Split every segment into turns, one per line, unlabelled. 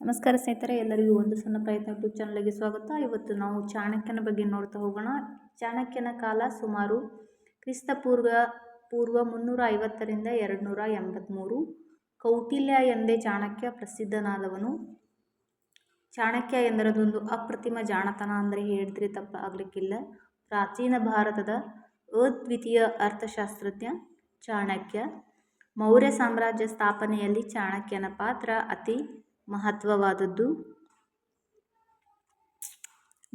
ನಮಸ್ಕಾರ ಸ್ನೇಹಿತರೆ, ಎಲ್ಲರಿಗೂ ಒಂದು ಸಣ್ಣ ಪ್ರಯತ್ನ ಯೂಟ್ಯೂಬ್ ಚಾನಲ್ಗೆ ಸ್ವಾಗತ. ಇವತ್ತು ನಾವು ಚಾಣಕ್ಯನ ಬಗ್ಗೆ ನೋಡ್ತಾ ಹೋಗೋಣ. ಚಾಣಕ್ಯನ ಕಾಲ ಸುಮಾರು ಕ್ರಿಸ್ತಪೂರ್ವ, ಪೂರ್ವ ಮುನ್ನೂರ ಐವತ್ತರಿಂದ ಎರಡುನೂರ ಎಂಬತ್ತ್ಮೂರು ಕೌಟಿಲ್ಯ ಎಂದೇ ಚಾಣಕ್ಯ ಪ್ರಸಿದ್ಧನಾದವನು. ಚಾಣಕ್ಯ ಎಂದರದೊಂದು ಅಪ್ರತಿಮ ಜಾಣತನ ಅಂದರೆ ಹೇಳಿದ್ರೆ ತಪ್ಪಾಗಲಿಕ್ಕಿಲ್ಲ ಪ್ರಾಚೀನ ಭಾರತದ ಅದ್ವಿತೀಯ ಅರ್ಥಶಾಸ್ತ್ರಜ್ಞ ಚಾಣಕ್ಯ. ಮೌರ್ಯ ಸಾಮ್ರಾಜ್ಯ ಸ್ಥಾಪನೆಯಲ್ಲಿ ಚಾಣಕ್ಯನ ಪಾತ್ರ ಅತಿ ಮಹತ್ವವಾದದ್ದು.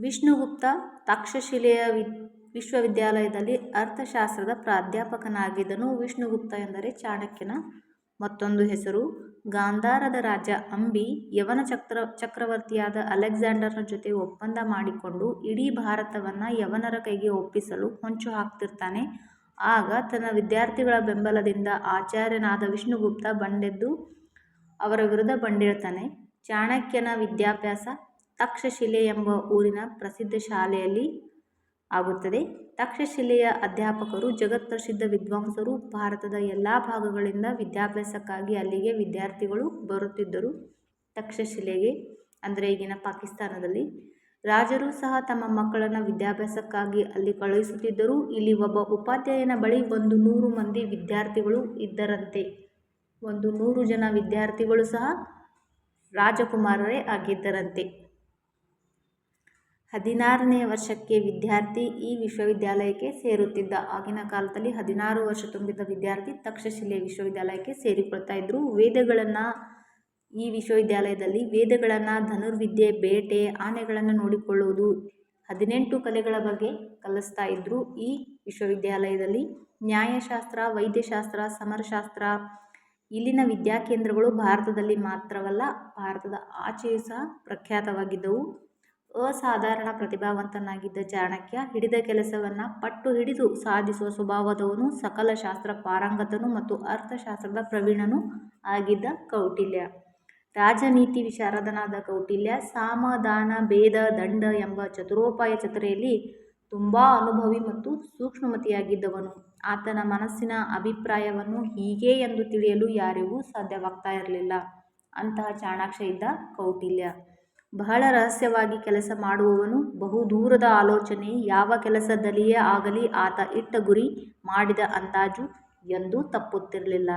ವಿಷ್ಣುಗುಪ್ತ ತಕ್ಷಶಿಲೆಯ ವಿಶ್ವವಿದ್ಯಾಲಯದಲ್ಲಿ ಅರ್ಥಶಾಸ್ತ್ರದ ಪ್ರಾಧ್ಯಾಪಕನಾಗಿದ್ದನು. ವಿಷ್ಣುಗುಪ್ತ ಎಂದರೆ ಚಾಣಕ್ಯನ ಮತ್ತೊಂದು ಹೆಸರು. ಗಾಂಧಾರದ ರಾಜ ಅಂಬಿ ಯವನ ಚಕ್ರ, ಚಕ್ರವರ್ತಿಯಾದ ಅಲೆಕ್ಸಾಂಡರ್ನ ಜೊತೆ ಒಪ್ಪಂದ ಮಾಡಿಕೊಂಡು ಇಡೀ ಭಾರತವನ್ನು ಯವನರ ಕೈಗೆ ಒಪ್ಪಿಸಲು ಹೊಂಚು ಹಾಕ್ತಿರ್ತಾನೆ. ಆಗ ತನ್ನ ವಿದ್ಯಾರ್ಥಿಗಳ ಬೆಂಬಲದಿಂದ ಆಚಾರ್ಯನಾದ ವಿಷ್ಣುಗುಪ್ತ ಬಂಡೆದ್ದು ಅವರ ವಿರುದ್ಧ ಬಂದಿರ್ತಾನೆ ಚಾಣಕ್ಯನ ವಿದ್ಯಾಭ್ಯಾಸ ತಕ್ಷಶಿಲೆ ಎಂಬ ಊರಿನ ಪ್ರಸಿದ್ಧ ಶಾಲೆಯಲ್ಲಿ ಆಗುತ್ತದೆ. ತಕ್ಷಶಿಲೆಯ ಅಧ್ಯಾಪಕರು ಜಗತ್ಪ್ರಸಿದ್ಧ ವಿದ್ವಾಂಸರು, ಭಾರತದ ಎಲ್ಲ ಭಾಗಗಳಿಂದ ವಿದ್ಯಾಭ್ಯಾಸಕ್ಕಾಗಿ ಅಲ್ಲಿಗೆ ವಿದ್ಯಾರ್ಥಿಗಳು ಬರುತ್ತಿದ್ದರು. ತಕ್ಷಶಿಲೆಗೆ, ಅಂದರೆ ಈಗಿನ ಪಾಕಿಸ್ತಾನದಲ್ಲಿ. ರಾಜರು ಸಹ ತಮ್ಮ ಮಕ್ಕಳನ್ನು ವಿದ್ಯಾಭ್ಯಾಸಕ್ಕಾಗಿ ಅಲ್ಲಿ ಕಳುಹಿಸುತ್ತಿದ್ದರು. ಇಲ್ಲಿ ಒಬ್ಬ ಉಪಾಧ್ಯಾಯನ ಬಳಿ ಒಂದು ನೂರು ಮಂದಿ ವಿದ್ಯಾರ್ಥಿಗಳು ಇದ್ದರಂತೆ. ಒಂದು ನೂರು ಜನ ವಿದ್ಯಾರ್ಥಿಗಳು ಸಹ ರಾಜಕುಮಾರರೇ ಆಗಿದ್ದರಂತೆ. ಹದಿನಾರನೇ ವರ್ಷಕ್ಕೆ ವಿದ್ಯಾರ್ಥಿ ಈ ವಿಶ್ವವಿದ್ಯಾಲಯಕ್ಕೆ ಸೇರುತ್ತಿದ್ದ. ಆಗಿನ ಕಾಲದಲ್ಲಿ ಹದಿನಾರು ವರ್ಷ ತುಂಬಿದ ವಿದ್ಯಾರ್ಥಿ ತಕ್ಷಶಿಲೆ ವಿಶ್ವವಿದ್ಯಾಲಯಕ್ಕೆ ಸೇರಿಕೊಳ್ತಾ ಇದ್ದರು ವೇದಗಳನ್ನು ಈ ವಿಶ್ವವಿದ್ಯಾಲಯದಲ್ಲಿ ವೇದಗಳನ್ನು, ಧನುರ್ವಿದ್ಯೆ, ಬೇಟೆ, ಆನೆಗಳನ್ನು ನೋಡಿಕೊಳ್ಳುವುದು, ಹದಿನೆಂಟು ಕಲೆಗಳ ಬಗ್ಗೆ ಕಲಿಸ್ತಾ ಇದ್ದರು ಈ ವಿಶ್ವವಿದ್ಯಾಲಯದಲ್ಲಿ ನ್ಯಾಯಶಾಸ್ತ್ರ, ವೈದ್ಯಶಾಸ್ತ್ರ, ಸಮರಶಾಸ್ತ್ರ ಇಲ್ಲಿನ ವಿದ್ಯಾಕೇಂದ್ರಗಳು ಭಾರತದಲ್ಲಿ ಮಾತ್ರವಲ್ಲ, ಭಾರತದ ಆಚೆಯೂ ಸಹ ಪ್ರಖ್ಯಾತವಾಗಿದ್ದವು. ಅಸಾಧಾರಣ ಪ್ರತಿಭಾವಂತನಾಗಿದ್ದ ಚಾಣಕ್ಯ ಹಿಡಿದ ಕೆಲಸವನ್ನು ಪಟ್ಟು ಹಿಡಿದು ಸಾಧಿಸುವ ಸ್ವಭಾವದವನು, ಸಕಲ ಶಾಸ್ತ್ರ ಪಾರಂಗತನು ಮತ್ತು ಅರ್ಥಶಾಸ್ತ್ರದ ಪ್ರವೀಣನು ಆಗಿದ್ದ ಕೌಟಿಲ್ಯ. ರಾಜನೀತಿ ವಿಶಾರದನಾದ ಕೌಟಿಲ್ಯ ಸಾಮ ದಾನ ಭೇದ ದಂಡ ಎಂಬ ಚತುರೋಪಾಯ ಚತುರೆಯಲ್ಲಿ ತುಂಬ ಅನುಭವಿ ಮತ್ತು ಸೂಕ್ಷ್ಮಮತಿಯಾಗಿದ್ದವನು. ಆತನ ಮನಸ್ಸಿನ ಅಭಿಪ್ರಾಯವನ್ನು ಹೀಗೆ ಎಂದು ತಿಳಿಯಲು ಯಾರಿಗೂ ಸಾಧ್ಯವಾಗ್ತಾ ಇರಲಿಲ್ಲ. ಅಂತಹ ಚಾಣಾಕ್ಷ ಇದ್ದ ಕೌಟಿಲ್ಯ. ಬಹಳ ರಹಸ್ಯವಾಗಿ ಕೆಲಸ ಮಾಡುವವನು, ಬಹು ದೂರದ ಆಲೋಚನೆ, ಯಾವ ಕೆಲಸದಲ್ಲಿಯೇ ಆಗಲಿ ಆತ ಇಟ್ಟ ಗುರಿ ಮಾಡಿದ ಅಂದಾಜು ಎಂದೂ ತಪ್ಪುತ್ತಿರಲಿಲ್ಲ.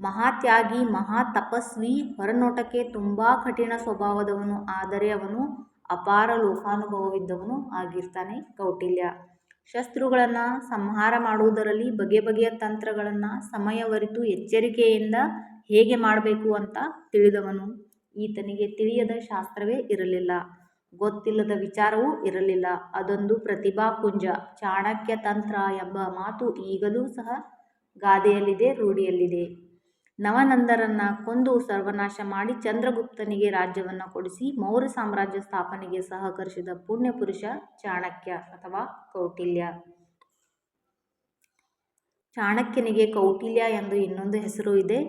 ಮಹಾತ್ಯಾಗಿ ಮಹಾ ತಪಸ್ವಿ ಹೊರನೋಟಕ್ಕೆ ತುಂಬ ಕಠಿಣ ಸ್ವಭಾವದವನು, ಆದರೆ ಅವನು ಅಪಾರ ಲೋಕಾನುಭವವಿದ್ದವನು ಆಗಿರ್ತಾನೆ ಕೌಟಿಲ್ಯ. ಶತ್ರುಗಳನ್ನು ಸಂಹಾರ ಮಾಡುವುದರಲ್ಲಿ ಬಗೆ ಬಗೆಯ ತಂತ್ರಗಳನ್ನು ಸಮಯವರಿತು ಎಚ್ಚರಿಕೆಯಿಂದ ಹೇಗೆ ಮಾಡಬೇಕು ಅಂತ ತಿಳಿದವನು. ಈತನಿಗೆ ತಿಳಿಯದ ಶಾಸ್ತ್ರವೇ ಇರಲಿಲ್ಲ. ಗೊತ್ತಿಲ್ಲದ ವಿಚಾರವೂ ಇರಲಿಲ್ಲ. ಅದೊಂದು ಪ್ರತಿಭಾಪುಂಜ ಚಾಣಕ್ಯ ತಂತ್ರ ಎಂಬ ಮಾತು ಈಗಲೂ ಸಹ ಗಾದೆಯಲ್ಲಿದೆ, ರೂಢಿಯಲ್ಲಿದೆ. ನವನಂದರನ್ನು ಕೊಂದು ಸರ್ವನಾಶ ಮಾಡಿ ಚಂದ್ರಗುಪ್ತನಿಗೆ ರಾಜ್ಯವನ್ನು ಕೊಡಿಸಿ ಮೌರ್ಯ ಸಾಮ್ರಾಜ್ಯ ಸ್ಥಾಪನೆಗೆ ಸಹಕರಿಸಿದ ಪುಣ್ಯಪುರುಷ ಚಾಣಕ್ಯ ಅಥವಾ ಕೌಟಿಲ್ಯ. ಚಾಣಕ್ಯನಿಗೆ ಕೌಟಿಲ್ಯ ಎಂದು ಇನ್ನೊಂದು ಹೆಸರು ಇದೆ.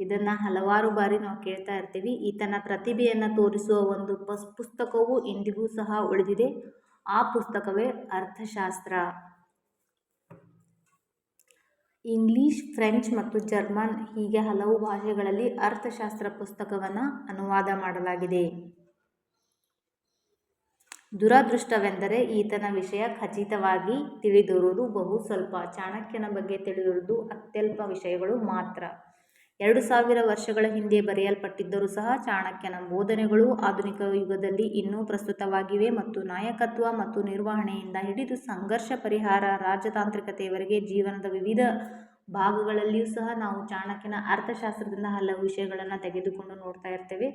ಇದನ್ನು ಹಲವಾರು ಬಾರಿ ನಾವು ಕೇಳ್ತಾ ಇರ್ತೀವಿ. ಈತನ ಪ್ರತಿಭೆಯನ್ನು ತೋರಿಸುವ ಒಂದು ಪಸ್ ಪುಸ್ತಕವು ಇಂದಿಗೂ ಸಹ ಉಳಿದಿದೆ. ಆ ಪುಸ್ತಕವೇ ಅರ್ಥಶಾಸ್ತ್ರ. ಇಂಗ್ಲೀಷ್, ಫ್ರೆಂಚ್ ಮತ್ತು ಜರ್ಮನ್ ಹೀಗೆ ಹಲವು ಭಾಷೆಗಳಲ್ಲಿ ಅರ್ಥಶಾಸ್ತ್ರ ಪುಸ್ತಕವನ್ನು ಅನುವಾದ ಮಾಡಲಾಗಿದೆ. ದುರದೃಷ್ಟವೆಂದರೆ ಈತನ ವಿಷಯ ಖಚಿತವಾಗಿ ತಿಳಿದಿರುವುದು ಬಹು ಸ್ವಲ್ಪ. ಚಾಣಕ್ಯನ ಬಗ್ಗೆ ತಿಳಿದಿರುವುದು ಅತ್ಯಲ್ಪ ವಿಷಯಗಳು ಮಾತ್ರ. ಎರಡು ಸಾವಿರ ವರ್ಷಗಳ ಹಿಂದೆ ಬರೆಯಲ್ಪಟ್ಟಿದ್ದರೂ ಸಹ ಚಾಣಕ್ಯನ ಬೋಧನೆಗಳು ಆಧುನಿಕ ಯುಗದಲ್ಲಿ ಇನ್ನೂ ಪ್ರಸ್ತುತವಾಗಿವೆ ಮತ್ತು ನಾಯಕತ್ವ ಮತ್ತು ನಿರ್ವಹಣೆಯಿಂದ ಹಿಡಿದು ಸಂಘರ್ಷ ಪರಿಹಾರ, ರಾಜತಾಂತ್ರಿಕತೆಯವರೆಗೆ ಜೀವನದ ವಿವಿಧ ಭಾಗಗಳಲ್ಲಿಯೂ ಸಹ ನಾವು ಚಾಣಕ್ಯನ ಅರ್ಥಶಾಸ್ತ್ರದಿಂದ ಹಲವು ವಿಷಯಗಳನ್ನು ತೆಗೆದುಕೊಂಡು ನೋಡ್ತಾ ಇರ್ತೇವೆ.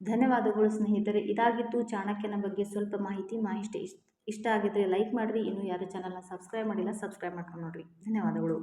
ಧನ್ಯವಾದಗಳು ಸ್ನೇಹಿತರೆ. ಇದಾಗಿತ್ತು ಚಾಣಕ್ಯನ ಬಗ್ಗೆ ಸ್ವಲ್ಪ ಮಾಹಿತಿ. ಮಾಹಿತಿ ಇಷ್ಟ ಇಷ್ಟ ಆಗಿದ್ದರೆ ಲೈಕ್ ಮಾಡಿರಿ. ಇನ್ನೂ ಯಾರು ಚಾನಲ್ನ ಸಬ್ಸ್ಕ್ರೈಬ್ ಮಾಡಿಲ್ಲ ಸಬ್ಸ್ಕ್ರೈಬ್ ಮಾಡ್ಕೊಂಡು ನೋಡಿರಿ. ಧನ್ಯವಾದಗಳು.